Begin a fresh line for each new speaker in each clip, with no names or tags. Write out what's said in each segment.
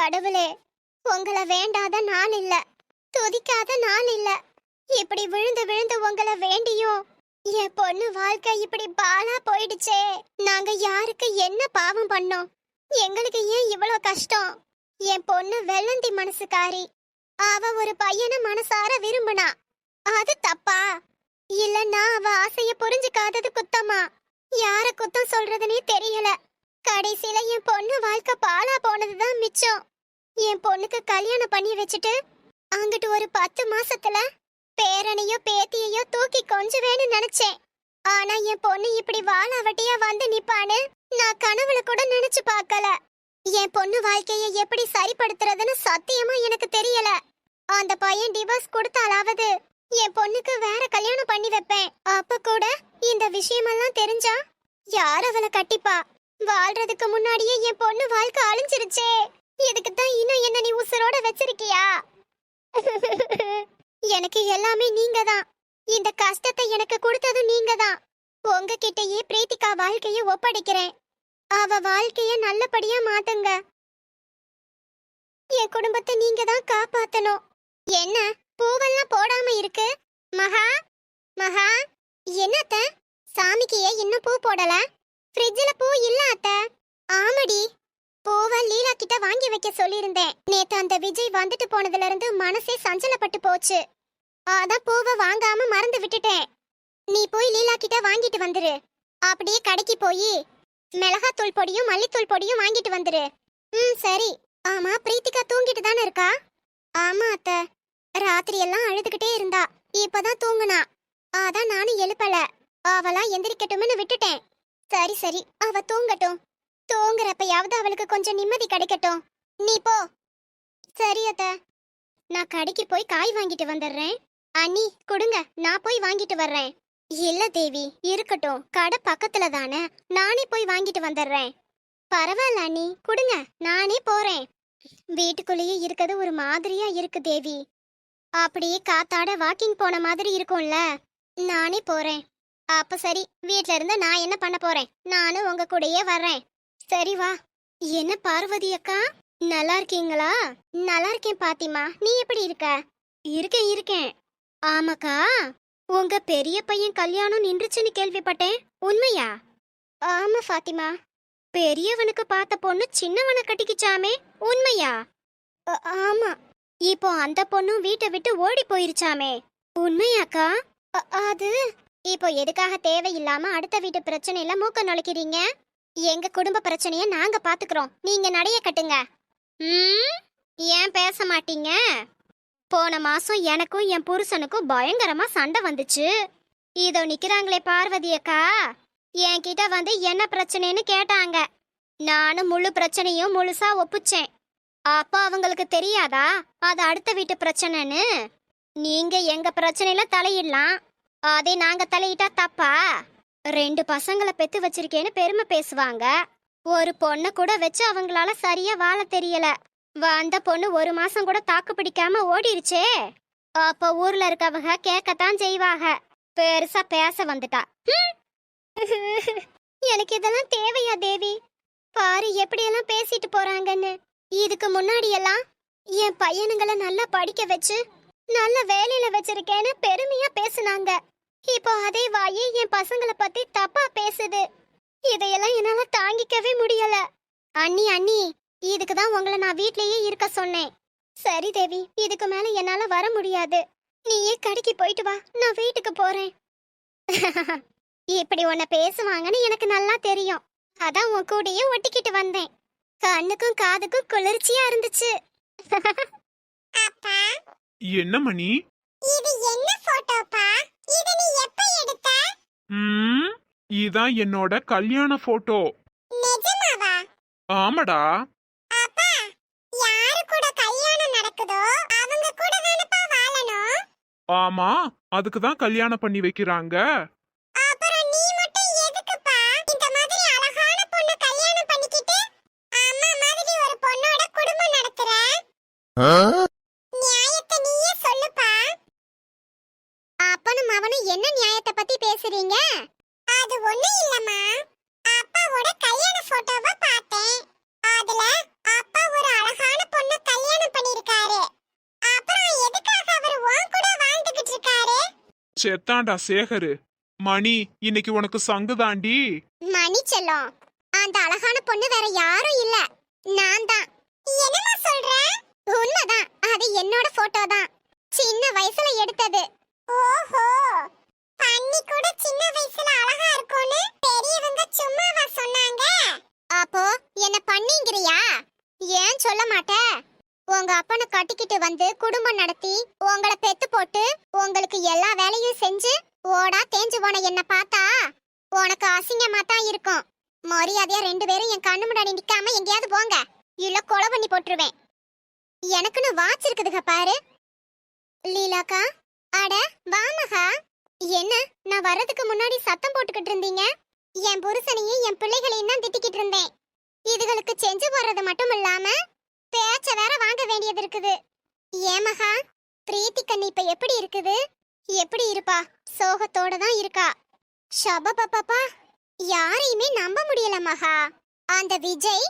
கடவுளே உங்களை வேண்டாத நாள் இல்ல துதிக்காத நாள் இல்ல. இப்படி விழுந்து விழுந்து உங்களை வேண்டியும் என் பொண்ணு வாழ்க்கை இப்படி பாலா போயிடுச்சே. நாங்க யாருக்கு என்ன பாவம் பண்ணோம்? எங்களுக்கு ஏன் இவ்வளோ கஷ்டம்? என் பொண்ணு வெள்ளந்தி மனசுக்காரி. அவ ஒரு பையனை மனசார விரும்புனா அது தப்பா? இல்லன்னா அவ ஆசைய புரிஞ்சுக்காதது குத்தமா? யார குத்தம் சொல்றதுனே தெரியல. கடைசியில என் பொண்ணு வாழ்க்கை பாலா போனதுதான் மிச்சம். என் பொண்ணுக்கு கல்யாணம் பண்ணி வச்சுட்டு அங்கிட்டு ஒரு பத்து மாசத்துல பேரனையோ பேத்தியையோ தூக்கி கொஞ்சுவேன்னு நினைச்சேன். ஆனா என் பொண்ணு இப்படி வாழாவட்டியா வந்து நிப்பான்னு நான் கனவுல கூட நினைச்சு பார்க்கல. என் பொண்ணு வாழ்க்கைய எப்படி சரிப்படுத்துறதுன்னு சத்தியமா எனக்கு தெரியல. அந்த பையன் டிவோர்ஸ் கொடுத்தாலாவது என் பொண்ணுக்கு வேற கல்யாணம் பண்ணி வைப்பேன். அப்ப கூட இந்த விஷயமெல்லாம் தெரிஞ்சா யார் அவளை கட்டிப்பா? வாழ்றதுக்கு முன்னாடியே என் பொண்ணு வாழ்க்கை அழிஞ்சிருச்சே. இதுக்கு தான் இன்னும் என்ன நீ உசுரோட வச்சிருக்கியா? எனக்கு எல்லாமே நீங்க தான் இந்த கஷ்டத்தை எனக்கு கொடுத்ததும் நீங்க தான் உங்ககிட்டயே பிரீத்திகா வாழ்க்கைய ஒப்படைக்கிறேன். அவ வாழ்க்கைய நல்லபடியா மாத்துங்க. என் குடும்பத்தை நீங்க தான் காப்பாத்தணும். என்ன பூவெல்லாம் போடாம இருக்கு? மகா மகா என்னத்த? சாமிக்கு ஏன் இன்னும் பூ போடல? ஃப்ரிட்ஜில் பூ இல்ல அத்த. ஆமடி. பூவை லீலா கிட்ட வாங்கி வைக்க சொல்லியிருந்தேன். நேத்து அந்த விஜய் வந்துட்டு போனதுல இருந்து மனசே சஞ்சலப்பட்டு போச்சு. அதான் பூவை வாங்காம மறந்து விட்டுட்டேன். நீ போய் லீலா கிட்ட வாங்கிட்டு வந்துரு. அப்படியே கடைக்கு போய் மிளகாத்தூள் பொடியும் மல்லித்தூள் பொடியும் வாங்கிட்டு வந்துரு. ம் சரி. ஆமா பிரீத்திகா தூங்கிட்டு தானே இருக்கா? ஆமா அத்த. ராத்திரி எல்லாம் அழுதுகிட்டே இருந்தா. இப்பதான் தூங்குனா. அதான் நானும் எழுப்பல. அவளா எந்திரிக்கட்டும்னு விட்டுட்டேன். சரி சரி. அவ தூங்கட்டும். தூங்குறப்பயாவது அவளுக்கு கொஞ்சம் நிம்மதி கிடைக்கட்டும். நீ போ. சரி அத்த. நான் கடைக்கு போய் காய் வாங்கிட்டு வந்துடுறேன். அண்ணி கொடுங்க. நான் போய் வாங்கிட்டு வர்றேன். இல்ல தேவி. இருக்கட்டும். கடை பக்கத்துல தானே. நானே போய் வாங்கிட்டு வந்துடுறேன். பரவாயில்ல அண்ணி. கொடுங்க. நானே போறேன். வீட்டுக்குள்ளேயே இருக்கிறது ஒரு மாதிரியா இருக்கு தேவி. அப்படியே காத்தாட வாக்கிங் போன மாதிரி இருக்கும்ல. நானே போறேன். அப்ப சரி வீட்ல இருந்து நான் என்ன பண்ண போறேன்? நானும் உங்க கூடயே வர்றேன். சரி வா. என்ன பார்வதி அக்கா? நல்லா இருக்கீங்களா? நல்லா இருக்கேன் பாத்திமா. நீ எப்படி இருக்க? இருக்கேன் இருக்கேன். ஆமாக்கா. உங்க பெரிய பையன் கல்யாணம் நின்றுச்சுன்னு கேள்விப்பட்டேன். உண்மையா? ஆமா ஃபாத்திமா பெரியவனுக்கு பார்த்த பொண்ணு சின்னவனை கட்டிக்கிச்சாமே. உண்மையா? ஆமா. இப்போ அந்த பொண்ணும் வீட்டை விட்டு ஓடி போயிருச்சாமே. உண்மையாக்கா? அது இப்போ எதுக்காக தேவையில்லாம அடுத்த வீட்டு பிரச்சனையில மூக்க நுழைக்கிறீங்க? எங்க குடும்ப பிரச்சனைய நாங்க பாத்துக்கிறோம். நீங்க நடைய கட்டுங்க. ம்? ஏன் பேச மாட்டீங்க? போன மாசம் எனக்கும் என் புருஷனுக்கும் பயங்கரமா சண்டை வந்துச்சு. இதோ நிக்கிறாங்களே பார்வதி அக்கா. என்கிட்ட வந்து என்ன பிரச்சனைன்னு கேட்டாங்க. நானும் முழு பிரச்சனையும் முழுசா ஒப்புச்சேன். அப்போ அவங்களுக்கு தெரியாதா? அது அடுத்த வீட்டு பிரச்சனைன்னு. நீங்க எங்க பிரச்சனையில தலையிடலாம். அதே நாங்க தலையிட்டா தப்பா? ரெண்டு பசங்களை பெத்து வச்சிருக்கேன்னு பெருமை பேசுவாங்க. ஒரு பொண்ணை கூட வச்சு அவங்களால சரியா வாழ தெரியல. வந்த பொண்ணு ஒரு மாசம் கூட தாக்கு பிடிக்காம ஓடிருச்சே. அப்ப ஊர்ல இருக்கவங்க கேட்கத்தான் செய்வாங்க. பெருசா பேச வந்துட்டா. எனக்கு இதெல்லாம் தேவையா தேவி? பாரு எப்படியெல்லாம் பேசிட்டு போறாங்கன்னு. இதுக்கு முன்னாடி எல்லாம் என் பையனுங்களை நல்லா படிக்க வச்சு நல்ல வேலையில வச்சிருக்கேன்னு பெருமையா பேசுனாங்க. இப்போ அதே வாயி என் பசங்களை பத்தி தப்பா பேசுது. இதையெல்லாம் என்னால தாங்கிக்கவே முடியல. அண்ணி அண்ணி இதுக்கு தான் உங்களை நான் வீட்லயே இருக்க சொன்னேன். சரி தேவி இதுக்கு மேல என்னால வர முடியாது. நீயே கடைக்கு போயிட்டு வா நான் வீட்டுக்கு போறேன். இப்படி உன்னை பேசுவாங்கன்னு எனக்கு நல்லா தெரியும். அதான் உன் கூடயே ஒட்டிக்கிட்டு வந்தேன். கண்ணுக்கும் காதுக்கும் குளிர்ச்சியா இருந்துச்சு. அப்பா
என்ன மணி?
இது என்ன போட்டோப்பா? இது நீ எப்ப எடுத்த?
ம் இதான் என்னோட கல்யாண போட்டோ.
நிஜமாவா?
ஆமாடா.
அப்பா யாரு கூட கல்யாணம் நடக்குதோ அவங்க கூட தானப்பா வாழணும்?
ஆமா அதுக்கு தான் கல்யாணம் பண்ணி வைக்கிறாங்க. செத்தாண்டா சேகரு? மணி இன்னைக்கு உனக்கு சங்கு தாண்டி?
மணி செல்லம் அந்த அழகான பொண்ணு வேற யாரும் இல்ல. நான் தான். என்னமா சொல்ற? உண்மைதான். அது என்னோட போட்டோ தான். சின்ன வயசுல எடுத்தது. ஓஹோ! பண்ணி கூட சின்ன வயசுல அழகா இருக்கும்னு பெரியவங்க சும்மாவா சொன்னாங்க. அப்போ என்ன பண்ணிங்கிறியா? ஏன் சொல்ல மாட்ட? உங்க அப்பனை கட்டிக்கிட்டு வந்து குடும்பம் நடத்தி உங்களை பெத்து போட்டு உங்களுக்கு எல்லா வேலையும் செஞ்சு ஓடா தேஞ்சு போன என்ன பார்த்தா உனக்கு அசிங்கமா தான் இருக்கும். மரியாதையா ரெண்டு பேரும் என் கண்ணு முன்னாடி நிக்காம எங்கேயாவது போங்க. இல்ல கொலை பண்ணி போட்டுருவேன். எனக்குன்னு வாட்ச் இருக்குதுங்க பாரு. லீலாக்கா அட வாமகா என்ன நான் வர்றதுக்கு முன்னாடி சத்தம் போட்டுக்கிட்டு இருந்தீங்க? என் புருஷனையும் என் பிள்ளைகளையும் தான் திட்டிக்கிட்டு இருந்தேன். இதுகளுக்கு செஞ்சு போடுறது மட்டும் இல்லாம பேச்ச வேற வாங்க வேண்டியது இருக்குது. ஏமகா பிரீத்தி கண்ணு இப்ப எப்படி இருக்குது? எப்படி இருப்பா? சோகத்தோட தான் இருக்கா. ஷபபப்பா யாரையுமே நம்ப முடியல மகா. அந்த விஜய்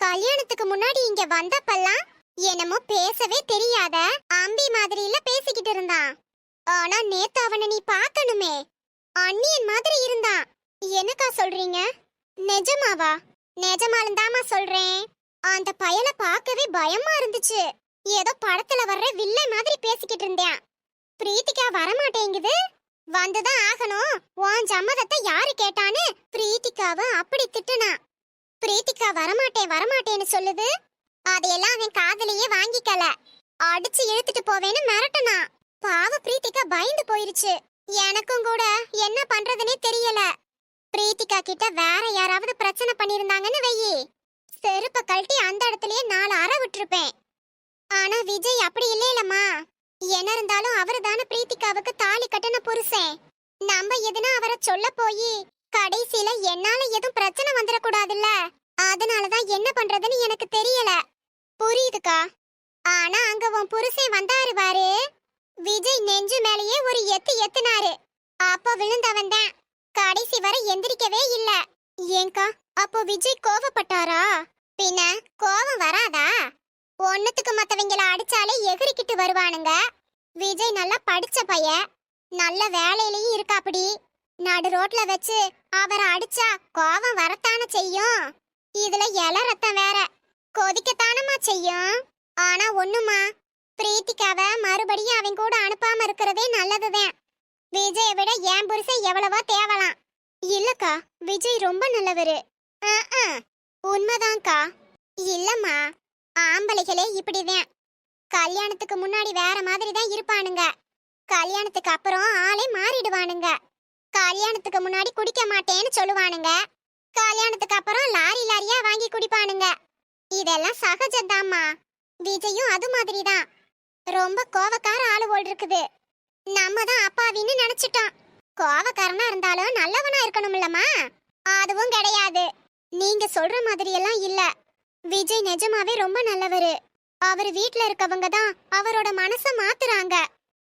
கல்யாணத்துக்கு முன்னாடி இங்க வந்தப்பெல்லாம் என்னமோ பேசவே தெரியாத அம்பி மாதிரில பேசிக்கிட்டு இருந்தான். ஆனா நேத்து அவனை நீ பார்க்கணுமே அண்ணியன் மாதிரி இருந்தான். என்னக்கா சொல்றீங்க? நிஜமாவா? நிஜமாலும் தாமா சொல்றேன். அந்த பயலை பார்க்கவே பயமா இருந்துச்சு. ஏதோ படத்துல வர்ற வில்லை மாதிரி பேசிக்கிட்டு இருந்தேன். பிரீத்திகா வரமாட்டேங்குது. வந்துதான் ஆகணும். உன் சம்மதத்தை யாரு கேட்டான்னு பிரீத்திகாவ அப்படி திட்டுனா. பிரீத்திகா வரமாட்டேன் வரமாட்டேன்னு சொல்லுது. அதையெல்லாம் அவன் காதலையே வாங்கிக்கல. அடிச்சு இழுத்துட்டு போவேன்னு மிரட்டனா. பாவ பிரீத்திகா பயந்து போயிருச்சு. எனக்கும் கூட என்ன பண்றதுனே தெரியல. பிரீத்திகா கிட்ட வேற யாராவது பிரச்சனை பண்ணிருந்தாங்கன்னு வெயி. செருப்ப கழட்டி அந்த இடத்துலயே நாலு அற விட்டுருப்பேன். ஆனா விஜய் அப்படி இல்லையிலம்மா. என்ன இருந்தாலும் அவரு தானே பிரீத்திகாவுக்கு தாலி கட்டின புருஷன். நம்ம எதுனா அவரை சொல்ல போய் கடைசியில என்னால எதுவும் பிரச்சனை வந்துடக்கூடாதுல்ல அதனாலதான் என்ன பண்றதுன்னு எனக்கு தெரியல. புரியுதுக்கா? ஆனா அங்க உன் புருஷன் வந்தாரு பாரு. விஜய் நெஞ்சு மேலேயே ஒரு எத்து எத்துனாரு. அப்ப விழுந்தவன் தான் கடைசி வரை எந்திரிக்கவே இல்ல. ஏங்கா? அப்போ விஜய் கோவப்பட்டாரா? பின்ன கோவம் வராதா? ஒன்னுத்துக்கு மத்தவங்கள அடிச்சாலே எகிரிக்கிட்டு வருவானுங்க. விஜய் நல்லா படிச்ச பையன் நல்ல வேலையிலயும் இருக்காப்படி. நடு ரோட்ல வச்சு அவரை அடிச்சா கோவம் வரத்தானே செய்யும்? இதுல இல ரத்தம் வேற. கொதிக்கத்தானமா செய்யும்? ஆனா ஒண்ணுமா? பிரீத்திக்காவ மறுபடியும் அவன் கூட அனுப்பாம இருக்கிறதே நல்லதுதான். விஜயை விட என் புருஷன் எவ்வளவோ தேவலாம். இல்லக்கா விஜய் ரொம்ப நல்லவரு. உண்மைதான்க்கா. இல்லம்மா ஆம்பளைகளே இப்படிதான். கல்யாணத்துக்கு முன்னாடி வேற மாதிரி தான் இருப்பானுங்க. கல்யாணத்துக்கு அப்புறம் ஆளே மாறிடுவானுங்க. கல்யாணத்துக்கு முன்னாடி குடிக்க மாட்டேன்னு சொல்லுவானுங்க. கல்யாணத்துக்கு அப்புறம் லாரி லாரியா வாங்கி குடிப்பானுங்க. இதெல்லாம் சகஜம்தாம்மா. விஜயும் அது மாதிரி தான் ரொம்ப கோவக்கார ஆளு போல் இருக்குது. நம்ம தான் அப்பாவின்னு நினைச்சிட்டோம் கோவக்காரனா இருந்தாலும் நல்லவனா இருக்கணும்லம்மா. அதுவும் கிடையாது. நீங்க சொல்ற மாதிரியெல்லாம் இல்ல. விஜய் நிஜமாவே ரொம்ப நல்லவரு. அவர் வீட்ல இருக்கவங்க தான் அவரோட மனச மாத்துறாங்க.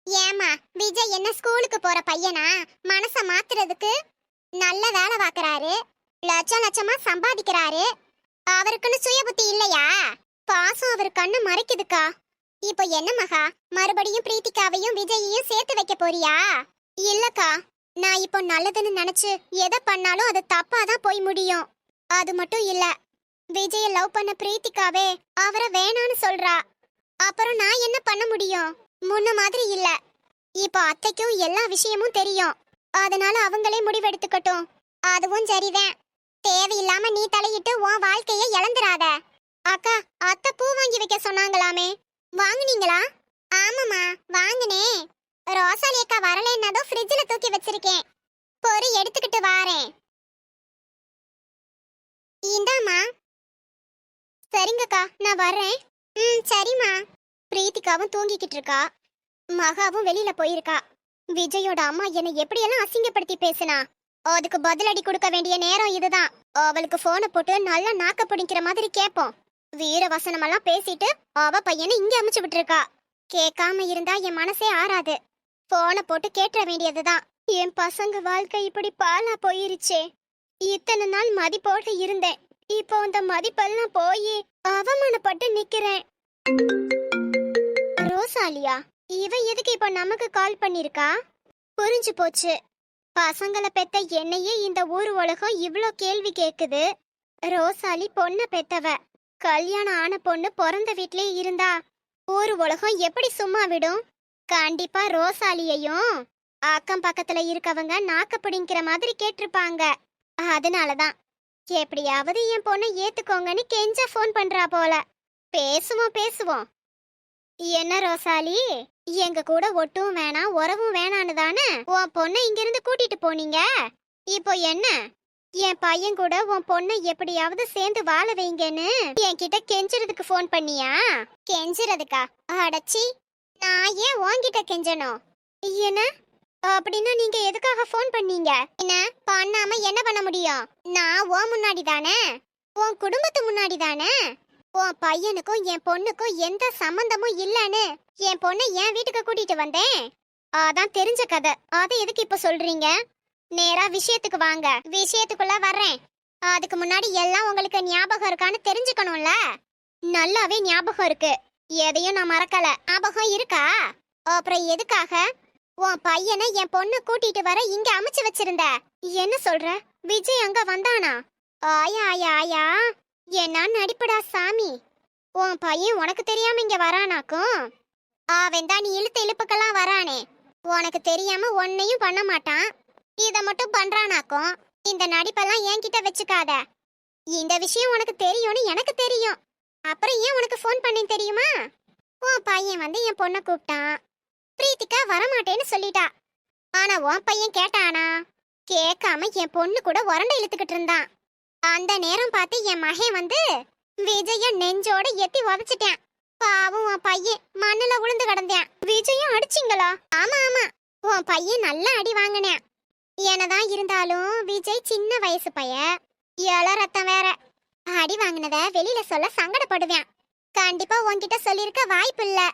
ஏமா விஜய் என்ன ஸ்கூலுக்கு போற பையனா? மனச மாத்துறதுக்கு நல்ல வேலை பார்க்கறாரு லட்சம் லட்சமா சம்பாதிக்கிறாரு. அவருக்குன்னு சுய புத்தி இல்லையா? பாசம் அவர் கண்ணு மறைக்குதுக்கா. இப்போ என்ன மகா மறுபடியும் பிரீத்திகாவையும் விஜயையும் சேர்த்து வைக்க போறியா? இல்லக்கா நான் இப்போ நல்லதுன்னு நினைச்சு எதை பண்ணாலும் அது தப்பா தான் போய் முடியும். அது மட்டும் இல்ல. விஜய லவ் பண்ண பிரீத்திகாவே அவரை வேணான்னு சொல்றா. அப்புறம் நான் என்ன பண்ண முடியும்? முன்ன மாதிரி இல்ல. இப்போ அத்தைக்கும் எல்லா விஷயமும் தெரியும். அதனால அவங்களே முடிவெடுத்துக்கட்டும். அதுவும் சரிதான். தேவையில்லாம நீ தலையிட்டு உன் வாழ்க்கைய இழந்துராத அக்கா அத்தை பூ வாங்கி வைக்க சொன்னாங்களாமே. வாங்குனீங்களா? ஆமாமா வாங்கினே. ரோசாலி அக்கா வரலைன்னதும் ஃப்ரிட்ஜில் தூக்கி வச்சிருக்கேன். பொறி எடுத்துக்கிட்டு வாரேன். இந்தாம்மா. சரிங்கக்கா நான் வர்றேன். ம் சரிம்மா. பிரீத்திகாவும் தூங்கிக்கிட்டு இருக்கா. மகாவும் வெளியில போயிருக்கா. விஜயோட அம்மா என்னை எப்படியெல்லாம் அசிங்கப்படுத்தி பேசினா? அதுக்கு பதிலடி கொடுக்க வேண்டிய நேரம் இதுதான். அவளுக்கு போனை போட்டு நல்லா நாக்க பிடிக்கிற மாதிரி கேட்போம். வீர வசனமெல்லாம் பேசிட்டு அவ பையனை இங்க அமுச்சு விட்டுருக்கா. கேட்காம இருந்தா என் மனசே ஆறாது. போனை போட்டு கேட்ட வேண்டியதுதான். என் பசங்க வாழ்க்கை இப்படி பாலா போயிருச்சே. இத்தனை நாள் மதிப்போடு இருந்தேன். இப்போ அந்த மதிப்பெல்லாம் போய் அவமானப்பட்டு நிக்கிறேன். ரோசாலியா இவ எதுக்கு இப்ப நமக்கு கால் பண்ணிருக்கா புரிஞ்சு போச்சு. பசங்களை பெத்த என்னையே இந்த ஊர் உலகம் இவ்ளோ கேள்வி கேக்குது. ரோசாலி பொண்ண பெத்தவ கல்யாணம் ஆன பொண்ணு பிறந்த வீட்லயே இருந்தா ஊர் உலகம் எப்படி சும்மா விடும்? கண்டிப்பா ரோசாலியையும் அக்கம் பக்கத்துல இருக்கவங்க நாக்க பிடிங்கிற மாதிரி கேட்டிருப்பாங்க. அதனால தான் எப்படியாவது என் பொண்ணை ஏத்துக்கோங்கன்னு கெஞ்ச ஃபோன் பண்றா போல. பேசுவோம் பேசுவோம். என்ன ரோசாலி? எங்க கூட ஒட்டும் வேணாம் உறவும் வேணான்னு தானே? உன் பொண்ணை இங்கிருந்து கூட்டிட்டு போனீங்க? இப்போ என்ன? என் பையன் கூட உன் பொண்ணை எப்படியாவது சேர்ந்து வாழ வைங்கன்னு என்கிட்ட கெஞ்சுறதுக்கு ஃபோன் பண்ணியா? கெஞ்சுறதுக்கா? அடச்சி நான் ஏன் உன்கிட்ட கெஞ்சணும்? என்ன? அப்படின்னா நீங்க எதுக்காக ஃபோன் பண்ணீங்க? என்ன பண்ணாம என்ன பண்ண முடியும்? நான் உன் முன்னாடி தானே? உன் குடும்பத்து முன்னாடி தானே? உன் பையனுக்கும் என் பொண்ணுக்கும் எந்த சம்பந்தமும் இல்லைன்னு என் பொண்ணை என் வீட்டுக்கு கூட்டிட்டு வந்தேன். அதான் தெரிஞ்ச கதை. அதை எதுக்கு இப்ப சொல்றீங்க? நேரா விஷயத்துக்கு வாங்க. விஷயத்துக்குள்ள வர்றேன். அதுக்கு முன்னாடி எல்லாம் உங்களுக்கு ஞாபகம் இருக்கான்னு தெரிஞ்சுக்கணும்ல? நல்லாவே ஞாபகம் இருக்கு. எதையும் நான் மறக்கல. ஞாபகம் இருக்கா? அப்புறம் எதுக்காக? உன் பையனை என் பொண்ணை கூட்டிட்டு வர இங்க அமைச்சு வச்சிருந்த. என்ன சொல்ற? விஜய் அங்க வந்தானா? ஆயா ஆயா ஆயா. என்ன நடிப்புடா சாமி. உன் பையன் உனக்கு தெரியாம இங்க வரானாக்கும்? அவன் தான் நீ இழுத்து இழுப்புக்கெல்லாம் வரானே. உனக்கு தெரியாம ஒன்னையும் பண்ண மாட்டான். இத மட்டும் பண்றானாக்கும். இந்த நடிப்பெல்லாம் என்கிட்ட வச்சுக்காத. இந்த விஷயம் உனக்கு தெரியும்னு எனக்கு தெரியும். அப்புறம் ஏன் உனக்கு ஃபோன் பண்ணேன் தெரியுமா? உன் பையன் வந்து என் பொண்ணை கூப்பிட்டான். பிரீத்திகா வரமாட்டேன்னு சொல்லிட்டா. ஆனா உன் பையன் கேட்டானா? கேட்காம என் பொண்ணு கூட உரண்டை இழுத்துக்கிட்டு இருந்தான். அந்த நேரம் பார்த்து என் மகன் வந்து விஜய நெஞ்சோட எத்தி உதச்சிட்டேன் பாவம் உன் பையன் மண்ணுல விழுந்து கிடந்தேன். விஜயம் அடிச்சிங்களா? ஆமா ஆமா. உன் பையன் நல்லா அடி வாங்கினேன். என்னதான் இருந்தாலும் விஜய் சின்ன வயசு பைய. இள ரத்தம் வேற. அடி வாங்கினத வெளியில சொல்ல சங்கடப்படுவேன். கண்டிப்பா உன்கிட்ட சொல்லியிருக்க வாய்ப்பு இல்லை.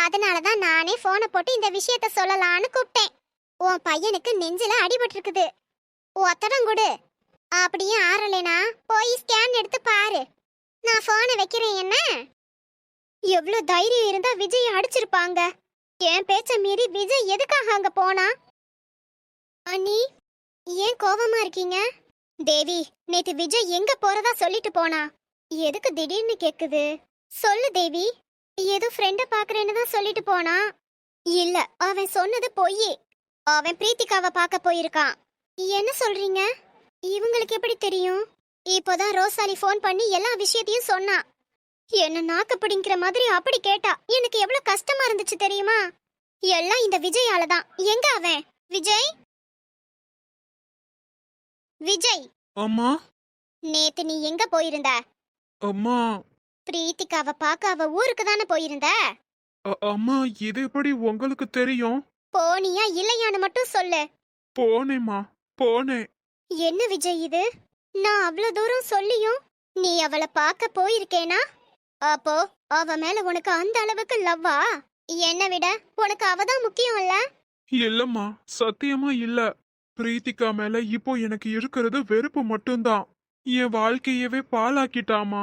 அதனால தான் நானே ஃபோனை போட்டு இந்த விஷயத்த சொல்லலான்னு கூப்பிட்டேன். உன் பையனுக்கு நெஞ்சில அடிபட்டிருக்குது. ஒத்தடம் கொடு. அப்படியே ஆறலைனா போய் ஸ்கேன் எடுத்து பாரு. நான் ஃபோனை வைக்கிறேன் என்ன? எவ்வளவு தைரியம் இருந்தா விஜய் அடிச்சிருப்பாங்க. என் பேச்ச மீறி விஜய் எதுக்காக அங்க போனா? அண்ணி ஏன் கோவமா இருக்கீங்க? தேவி நேத்து விஜய் எங்க போறதா சொல்லிட்டு போனா? எதுக்கு திடீர்னு கேக்குது? சொல்லு தேவி. ஏதோ ஃப்ரெண்ட பாக்குறேன்னு தான் சொல்லிட்டு போனா. இல்ல அவன் சொன்னது பொய் அவன் பிரீத்திகாவை பார்க்க போயிருக்கான். என்ன சொல்றீங்க? இவங்களுக்கு எப்படி தெரியும்? இப்போதான் ரோசாலி ஃபோன் பண்ணி எல்லா விஷயத்தையும் சொன்னா. என்ன நாக்கு பிடிங்கிற மாதிரி அப்படி கேட்டா எனக்கு எவ்வளவு கஷ்டமா இருந்துச்சு தெரியுமா? எல்லாம் இந்த விஜயால தான். எங்க அவன்? விஜய்? விஜய்?
அம்மா?
நேத்து நீ எங்க போயிருந்த?
அம்மா
பிரீத்திகாவை பார்க்க அவ ஊருக்கு தானே போயிருந்த?
அம்மா இது எப்படி உங்களுக்கு தெரியும்?
போனியா இல்லையான்னு மட்டும் சொல்லு.
போனேம்மா போனேன்.
என்ன விஜய் இது? நான் அவ்வளவு தூரம் சொல்லியும் நீ அவளை பார்க்க போயிருக்கேனா? அப்போ அவ மேல உனக்கு அந்த அளவுக்கு லவ்வா என்னை விட உனக்கு அவ தான் முக்கியம் இல்ல?
இல்லம்மா சத்தியமா இல்ல. பிரீத்திகா மேல இப்போ எனக்கு இருக்கிறது வெறுப்பு மட்டும்தான். என் வாழ்க்கையவே பாழாக்கிட்டாமா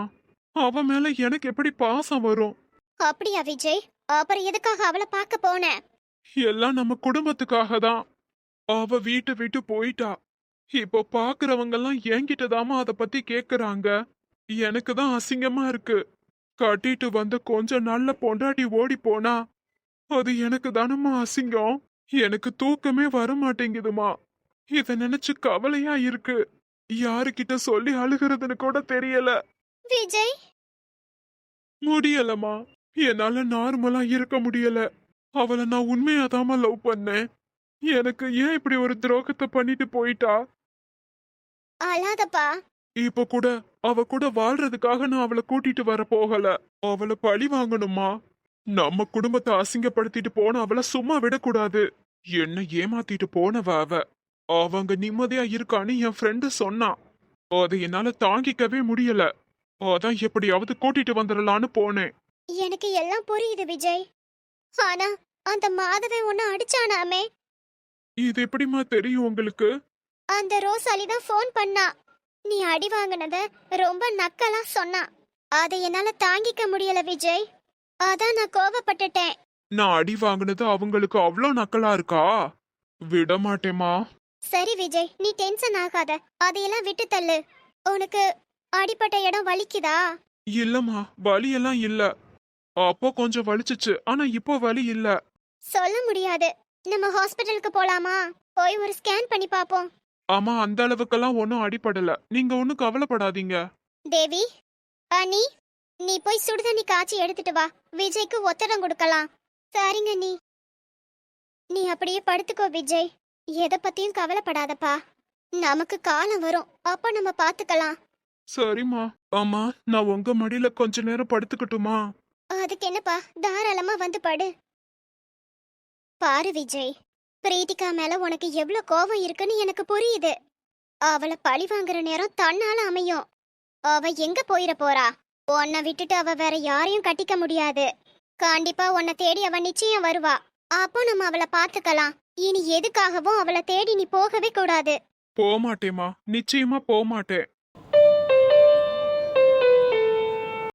அவ மேல எனக்கு எப்படி பாசம் வரும்?
அப்படியா விஜய்? அப்புறம் எதுக்காக அவளை பார்க்க போன?
எல்லாம் நம்ம குடும்பத்துக்காக தான். அவ வீட்டை விட்டு போயிட்டா. இப்போ பாக்குறவங்க எல்லாம் என்கிட்ட தாமா அத பத்தி கேக்குறாங்க. எனக்கு தான் அசிங்கமா இருக்கு. கட்டிட்டு வந்த கொஞ்ச நாள்ல பொண்டாட்டி ஓடி போனா அது எனக்கு தானம்மா அசிங்கம். எனக்கு தூக்கமே வர மாட்டேங்குதுமா. இத நினைச்சு கவலையா இருக்கு. யாருக்கிட்ட சொல்லி அழுகிறதுன்னு கூட தெரியல.
விஜய்?
முடியலம்மா. என்னால நார்மலா இருக்க முடியல. அவளை நான் உண்மையாதாம்மா லவ் பண்ணேன். எனக்கு ஏன் இப்படி ஒரு துரோகத்தை பண்ணிட்டு போயிட்டா?
அழாதப்பா.
இப்ப கூட அவ கூட வாழ்றதுக்காக நான் அவளை கூட்டிட்டு வர போகல. அவளை பழி வாங்கணுமா நம்ம குடும்பத்தை அசிங்கப்படுத்திட்டு போன அவளை சும்மா விடக்கூடாது. என்ன ஏமாத்திட்டு போனவ அவ. அவங்க நிம்மதியா இருக்கான்னு என் ஃப்ரெண்டு சொன்னான் அதை என்னால தாங்கிக்கவே முடியல. அதான் எப்படியாவது கூட்டிட்டு வந்துடலான்னு போனேன்.
எனக்கு எல்லாம் புரியுது விஜய். ஆனா அந்த மாதவன் உன்னை அடிச்சானாமே.
இது எப்படிம்மா தெரியும் உங்களுக்கு?
அந்த ரோசாலி தான் ஃபோன் பண்ணா. நீ அடி வாங்கினத ரொம்ப நக்கலா சொன்னா. அதை என்னால தாங்கிக்க முடியல விஜய். அதான் நான் கோவப்பட்டுட்டேன்.
நான் அடி வாங்கினது அவங்களுக்கு அவ்வளோ நக்கலா இருக்கா? விட மாட்டேமா
சரி விஜய். நீ டென்ஷன் ஆகாத. அதையெல்லாம் விட்டு தள்ளு. உனக்கு அடிப்பட்ட இடம் வலிக்குதா?
இல்லம்மா வலி எல்லாம் இல்ல. அப்போ கொஞ்சம் வலிச்சுச்சு ஆனா இப்போ வலி இல்ல.
சொல்ல முடியாது. நம்ம ஹாஸ்பிட்டலுக்கு போலாமா? போய் ஒரு ஸ்கேன் பண்ணி பாப்போம்.
ஆமா அந்த அளவுக்கெல்லாம் ஒன்றும் அடிபடல. நீங்க ஒன்றும் கவலைப்படாதீங்க.
தேவி அனி நீ போய் சுடுதண்ணி காய்ச்சி எடுத்துட்டு வா. விஜய்க்கு ஒத்தடம் கொடுக்கலாம். சரிங்க நீ. நீ அப்படியே படுத்துக்கோ விஜய். எதை பத்தியும் கவலைப்படாதப்பா. நமக்கு காலம் வரும். அப்ப நம்ம பாத்துக்கலாம்.
சரிம்மா. ஆமா நான் உங்க மடியில கொஞ்ச நேரம் படுத்துக்கட்டுமா?
அதுக்கு என்னப்பா? தாராளமா வந்து படு. பாரு விஜய் பிரீத்திகா மேல உனக்கு எவ்வளவு கோபம் இருக்குன்னு எனக்கு புரியுது. அவளை பழி வாங்குற நேரம் தன்னால அமையும். அவ எங்க போயிட போறா? உன்னை விட்டுட்டு அவ வேற யாரையும் கட்டிக்க முடியாது. கண்டிப்பா உன்னை தேடி அவ நிச்சயம் வருவா. அப்போ நம்ம அவளை பாத்துக்கலாம் இனி எதுக்காகவும் அவளை தேடி நீ போகவே கூடாது.
போக மாட்டேம்மா நிச்சயமா போக மாட்டேன்